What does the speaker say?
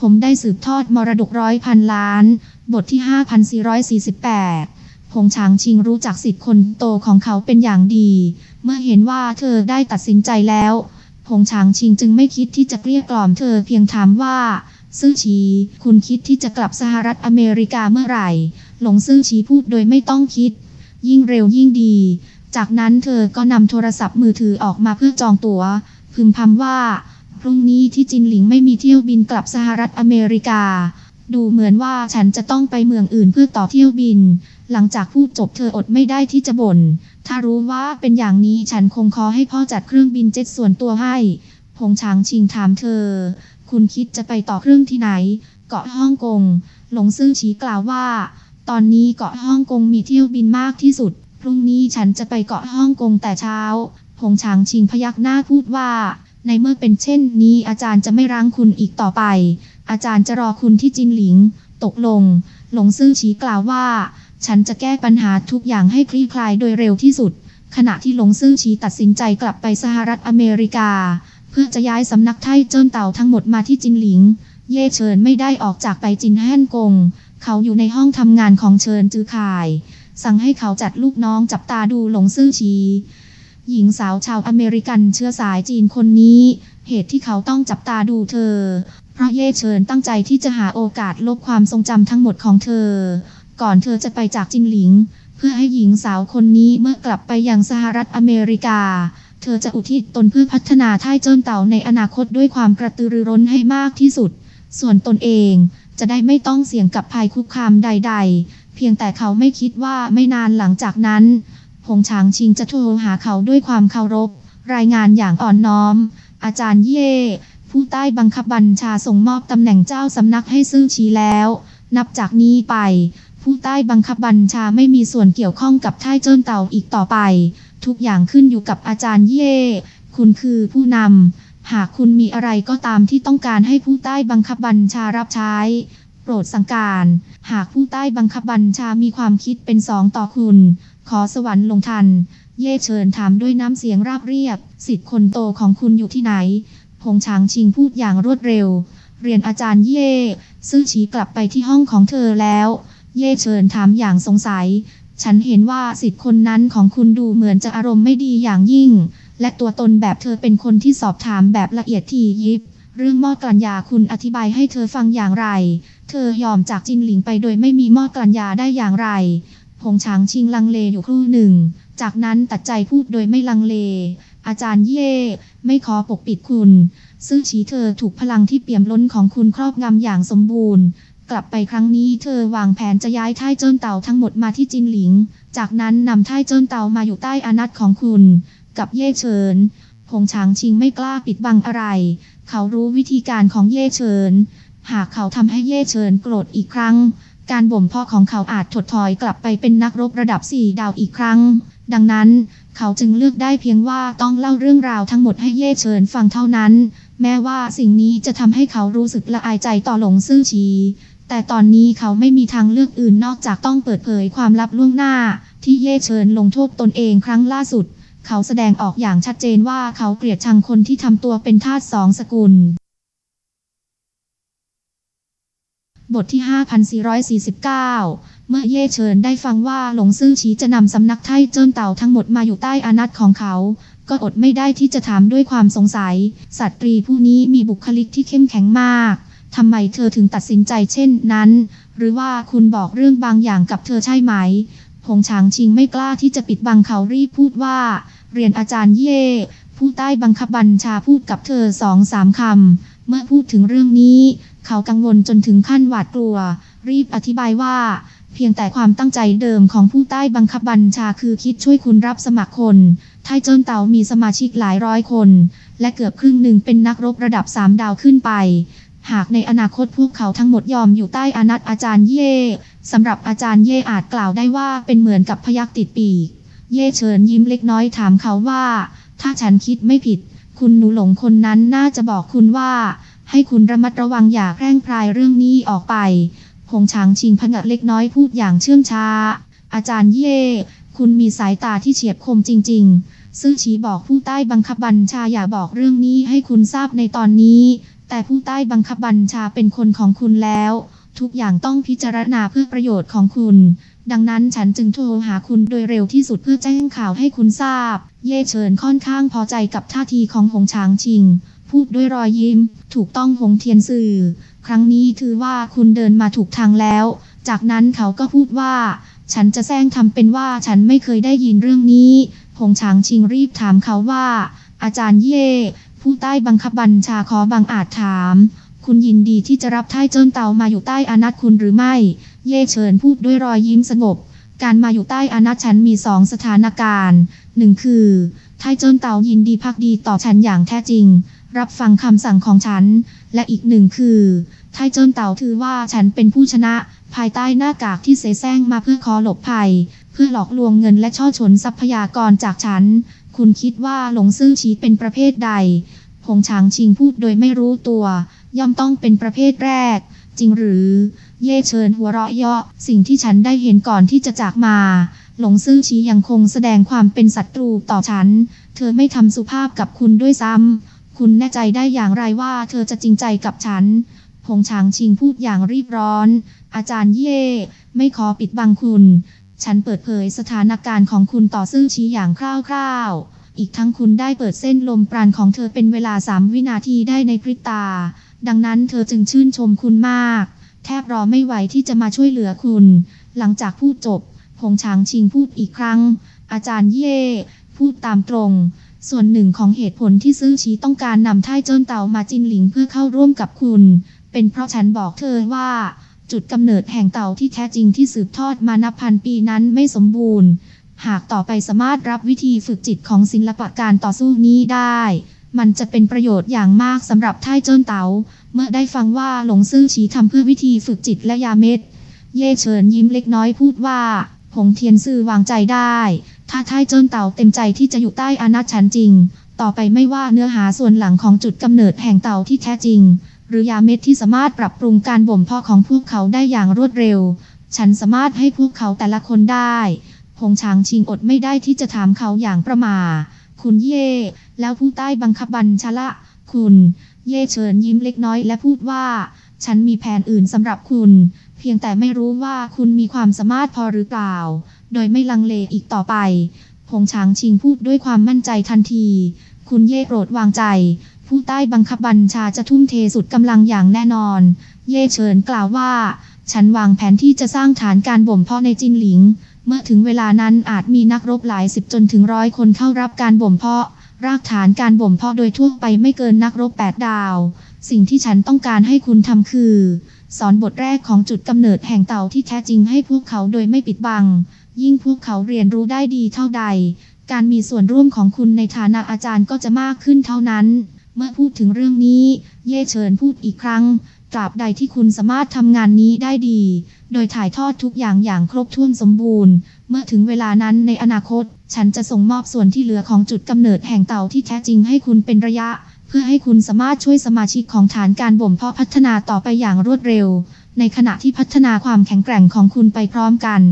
ผมได้สืบทอดมรดกร้อยพันล้าน บทที่ 5448 ผงฉางชิงรู้จักสิทธิ์คนโตของเขาเป็นอย่างดี เมื่อเห็นว่าเธอได้ตัดสินใจแล้ว ผงฉางชิงจึงไม่คิดที่จะเกลี้ยกล่อมเธอเพียงถามว่า ซื่อฉีคุณคิดที่จะกลับสหรัฐอเมริกาเมื่อไหร่ หลงซื่อฉีพูดโดยไม่ต้องคิด ยิ่งเร็วยิ่งดี จากนั้นเธอก็นำโทรศัพท์มือถือออกมาเพื่อจองตัว๋วพึมพำว่า พรุ่งนี้ที่จินหลิงไม่มีเที่ยวบินกลับสหรัฐอเมริกา ดูเหมือนว่าฉันจะต้องไปเมืองอื่นเพื่อต่อเที่ยวบิน หลังจากพูดจบเธออดไม่ได้ที่จะบน่น ถ้ารู้ว่าเป็นอย่างนี้ฉันคงขอให้พ่อจัดเครื่องบินเจ็ตส่วนตัวให้ พงฉางชิงถามเธอ คุณคิดจะไปต่อเครื่องที่ไหน เกาะฮ่องกง หลงซื่อฉีกล่าวว่า ตอนนี้เกาะฮ่องกงมีเที่ยวบินมากที่สุด พรุ่งนี้ฉันจะไปเกาะฮ่องกงแต่เช้าพงฉางชิงพยักหน้าพูดว่า ในเมื่อเป็นเช่นนี้อาจารย์จะไม่รั้งคุณอีกต่อไป อาจารย์จะรอคุณที่จินหลิง ตกลง หลงซื่อฉีกล่าวว่า ฉันจะแก้ปัญหาทุกอย่างให้คลี่คลายโดยเร็วที่สุด ขณะที่หลงซื่อฉีตัดสินใจกลับไปสหรัฐอเมริกา เพื่อจะย้ายสำนักไทเจิ้นเต่าทั้งหมดมาที่จินหลิง เย่เฉินไม่ได้ออกจากไปจินแฮ่นกง เขาอยู่ในห้องทำงานของเฉินจือข่าย สั่งให้เขาจัดลูกน้องจับตาดูหลงซื่อฉี หญิงสาวชาวอเมริกันเชื้อสายจีนคนนี้ เหตุที่เขาต้องจับตาดูเธอ เพราะเย่เฉินตั้งใจที่จะหาโอกาสลบความทรงจำทั้งหมดของเธอ ก่อนเธอจะไปจากจินหลิง เพื่อให้หญิงสาวคนนี้เมื่อกลับไปยังสหรัฐอเมริกา เธอจะอุทิศตนเพื่อพัฒนาท่ายเจิ้นเต่าในอนาคตด้วยความกระตือรือร้นให้มากที่สุด ส่วนตนเองจะได้ไม่ต้องเสี่ยงกับภัยคุกคามใด ๆ เพียงแต่เขาไม่คิดว่าไม่นานหลังจากนั้น ผงฉางชิงจะโทรหาเขาด้วยความเคารพ รายงานอย่างอ่อนน้อม อาจารย์เย่ ผู้ใต้บังคับบัญชาส่งมอบตำแหน่งเจ้าสำนักให้ซื่อชีแล้ว นับจากนี้ไป ผู้ใต้บังคับบัญชาไม่มีส่วนเกี่ยวข้องกับท่ายเจิ้นเต่าอีกต่อไป ทุกอย่างขึ้นอยู่กับอาจารย์เย่ คุณคือผู้นำ หากคุณมีอะไรก็ตามที่ต้องการให้ผู้ใต้บังคับบัญชารับใช้โปรดสังการ หากผู้ใต้บังคับบัญชามีความคิดเป็นสองต่อคุณขอสวรรค์ลงทัน เย่เชิญถามด้วยน้ำเสียงราบเรียบ สิทธิ์คนโตของคุณอยู่ที่ไหนพงฉางชิงพูดอย่างรวดเร็ว เรียนอาจารย์เย่ซื่อฉีกลับไปที่ห้องของเธอแล้ว เย่เชิญถามอย่างสงสัย ฉันเห็นว่าสิทธิ์คนนั้นของคุณดูเหมือนจะอารมณ์ไม่ดีอย่างยิ่ง และตัวตนแบบเธอเป็นคนที่สอบถามแบบละเอียดถี่ยิบ เรื่องหม้อกลั่นยาคุณอธิบายให้เธอฟังอย่างไร เธอยอมจากจินหลิงไปโดยไม่มีหม้อกลั่นยาได้อย่างไร พงฉางชิงลังเลอยู่ครู่หนึ่ง จากนั้นตัดใจพูดโดยไม่ลังเล อาจารย์เย่ไม่ขอปกปิดคุณ ซื่อฉีเธอถูกพลังที่เปี่ยมล้นของคุณครอบงำอย่างสมบูรณ์ กลับไปครั้งนี้เธอวางแผนจะย้ายท่ายเจิ้นเต่าทั้งหมดมาที่จินหลิง จากนั้นนำท่ายเจิ้นเต่ามาอยู่ใต้อานัตของคุณ กับเย่เฉินพงฉางชิงไม่กล้าปิดบังอะไร เขารู้วิธีการของเย่เฉิน หากเขาทำให้เย่เฉินโกรธอีกครั้ง การบ่มเพาะของเขาอาจถดถอยกลับไปเป็นนักรบระดับสี่ดาวอีกครั้ง ดังนั้น เขาจึงเลือกได้เพียงว่าต้องเล่าเรื่องราวทั้งหมดให้เย่เฉินฟังเท่านั้น แม้ว่าสิ่งนี้จะทำให้เขารู้สึกละอายใจต่อหลงซื่อชีแต่ตอนนี้เขาไม่มีทางเลือกอื่นนอกจากต้องเปิดเผยความลับล่วงหน้า ที่เย่เฉินลงโทษตนเองครั้งล่าสุด เขาแสดงออกอย่างชัดเจนว่าเขาเกลียดชังคนที่ทำตัวเป็นทาสสองสกุล บทที่ 5449 เมื่อเย่เฉินได้ฟังว่าหลงซื่อฉีจะนำสำนักไทเจิ้นเต่าทั้งหมดมาอยู่ใต้อานัตของเขา ก็อดไม่ได้ที่จะถามด้วยความสงสัยสตรีผู้นี้มีบุคลิกที่เข้มแข็งมากทำไมเธอถึงตัดสินใจเช่นนั้น หรือว่าคุณบอกเรื่องบางอย่างกับเธอใช่ไหมผงฉางชิงไม่กล้าที่จะปิดบังเขารีบพูดว่า เรียนอาจารย์เย่ผู้ใต้บังคับบัญชาพูดกับเธอสองสามคำเมื่อพูดถึงเรื่องนี้ เขากังวลจนถึงขั้นหวาดกลัว รีบอธิบายว่า เพียงแต่ความตั้งใจเดิมของผู้ใต้บังคับบัญชาคือคิดช่วยคุณรับสมัครคน ไทเจิ้นเตามีสมาชิกหลายร้อยคน และเกือบครึ่งหนึ่งเป็นนักรบระดับสามดาวขึ้นไป หากในอนาคตพวกเขาทั้งหมดยอมอยู่ใต้อานัตอาจารย์เย่สำหรับอาจารย์เย่อาจกล่าวได้ว่าเป็นเหมือนกับพยักติดปีก เย่เฉินยิ้มเล็กน้อยถามเขาว่า ถ้าฉันคิดไม่ผิด คุณหนูหลงคนนั้นน่าจะบอกคุณว่า ให้คุณระมัดระวังอย่าแพร่งพรายเรื่องนี้ออกไปพงฉางชิงพงะเล็กน้อยพูดอย่างเชื่องช้า อาจารย์เย่ คุณมีสายตาที่เฉียบคมจริง ๆ ซื่อฉีบอกผู้ใต้บังคับบัญชาอย่าบอกเรื่องนี้ให้คุณทราบในตอนนี้ แต่ผู้ใต้บังคับบัญชาเป็นคนของคุณแล้ว ทุกอย่างต้องพิจารณาเพื่อประโยชน์ของคุณ ดังนั้นฉันจึงโทรหาคุณโดยเร็วที่สุดเพื่อแจ้งข่าวให้คุณทราบ เย่เฉินค่อนข้างพอใจกับท่าทีของหงฉางชิง พูดด้วยรอยยิ้ม ถูกต้องหงเทียนสื่อ ครั้งนี้ถือว่าคุณเดินมาถูกทางแล้ว จากนั้นเขาก็พูดว่า ฉันจะแซงทำเป็นว่าฉันไม่เคยได้ยินเรื่องนี้ หงฉางชิงรีบถามเขาว่า อาจารย์เย่ ผู้ใต้บังคับบัญชาขอบังอาจถาม คุณยินดีที่จะรับท่เจิ้นเตามาอยู่ใต้อานัตคุณหรือไม่ เย่เฉินพูดด้วยรอยยิ้มสงบ การมาอยู่ใต้อานัตฉันมีสองสถานการณ์ หนึ่งคือไท่เจิ้นเตายินดีพักดีต่อฉันอย่างแท้จริง รับฟังคำสั่งของฉัน และอีกหนึ่งคือไทเจิ้นเต่าถือว่าฉันเป็นผู้ชนะ ภายใต้หน้ากากที่เสแสร้งมาเพื่อขอหลบภัย เพื่อหลอกลวงเงินและช่อฉนทรัพยากรจากฉัน คุณคิดว่าหลงซื่อชีเป็นประเภทใดผงฉางชิงพูดโดยไม่รู้ตัว ย่อมต้องเป็นประเภทแรก จริงหรือ เย่เชิญหัวเราะเยาะสิ่งที่ฉันได้เห็นก่อนที่จะจากมา หลงซื่อชียังคงแสดงความเป็นศัตรูต่อฉัน เธอไม่ทำสุภาพกับคุณด้วยซ้ำ คุณแน่ใจได้อย่างไรว่าเธอจะจริงใจกับฉันผงฉางชิงพูดอย่างรีบร้อน อาจารย์เย่ ไม่ขอปิดบังคุณ ฉันเปิดเผยสถานการณ์ของคุณต่อซื่อชี้อย่างคร่าวๆ อีกทั้งคุณได้เปิดเส้นลมปราณของเธอเป็นเวลาสามวินาทีได้ในพริบตา ดังนั้นเธอจึงชื่นชมคุณมาก แทบรอไม่ไหวที่จะมาช่วยเหลือคุณ หลังจากพูดจบผงฉางชิงพูดอีกครั้ง อาจารย์เย่ พูดตามตรง ส่วนหนึ่งของเหตุผลที่ซื่อชี้ต้องการนำท่ายเจิ้นเตามาจินหลิงเพื่อเข้าร่วมกับคุณ เป็นเพราะฉันบอกเธอว่า จุดกำเนิดแห่งเต่าที่แท้จริงที่สืบทอดมานับพันปีนั้นไม่สมบูรณ์ หากต่อไปสามารถรับวิธีฝึกจิตของศิลปะการต่อสู้นี้ได้ มันจะเป็นประโยชน์อย่างมากสำหรับท่ายเจิ้นเตาเมื่อได้ฟังว่าหลงซื่อฉีทำเพื่อวิธีฝึกจิตและยาเม็ด เย่เฉินยิ้มเล็กน้อยพูดว่าผงเทียนซื่อวางใจได้ ถ้าท่ายเจิ้นเต่าเต็มใจที่จะอยู่ใต้อานัตฉันจริง ต่อไปไม่ว่าเนื้อหาส่วนหลังของจุดกำเนิดแห่งเต่าที่แท้จริง หรือยาเม็ดที่สามารถปรับปรุงการบ่มเพาะของพวกเขาได้อย่างรวดเร็ว ฉันสามารถให้พวกเขาแต่ละคนได้ผงฉางชิงอดไม่ได้ที่จะถามเขาอย่างประมา คุณเย่ แล้วผู้ใต้บังคับบัญชาละ คุณ เย่เฉินยิ้มเล็กน้อยและพูดว่า ฉันมีแผนอื่นสำหรับคุณ เพียงแต่ไม่รู้ว่าคุณมีความสามารถพอหรือเปล่า โดยไม่ลังเลอีกต่อไปผงฉางชิงพูดด้วยความมั่นใจทันที คุณเย่โปรดวางใจ ผู้ใต้บังคับบัญชาจะทุ่มเทสุดกำลังอย่างแน่นอน เย่เฉินกล่าวว่า ฉันวางแผนที่จะสร้างฐานการบ่มเพาะในจินหลิง เมื่อถึงเวลานั้นอาจมีนักรบหลายสิบจนถึงร้อยคนเข้ารับการบ่มเพาะ รากฐานการบ่มเพาะโดยทั่วไปไม่เกินนักรบแปดดาว สิ่งที่ฉันต้องการให้คุณทำคือสอนบทแรกของจุดกำเนิดแห่งเต่าที่แท้จริงให้พวกเขาโดยไม่ปิดบัง ยิ่งพวกเขาเรียนรู้ได้ดีเท่าใด การมีส่วนร่วมของคุณในฐานะอาจารย์ก็จะมากขึ้นเท่านั้น เมื่อพูดถึงเรื่องนี้ เย่เฉินพูดอีกครั้ง ตราบใดที่คุณสามารถทำงานนี้ได้ดี โดยถ่ายทอดทุกอย่างอย่างครบถ้วนสมบูรณ์ เมื่อถึงเวลานั้นในอนาคต ฉันจะส่งมอบส่วนที่เหลือของจุดกำเนิดแห่งเต่าที่แท้จริงให้คุณเป็นระยะ เพื่อให้คุณสามารถช่วยสมาชิกของฐานการบ่มเพาะพัฒนาต่อไปอย่างรวดเร็ว ในขณะที่พัฒนาความแข็งแกร่งของคุณไปพร้อมกัน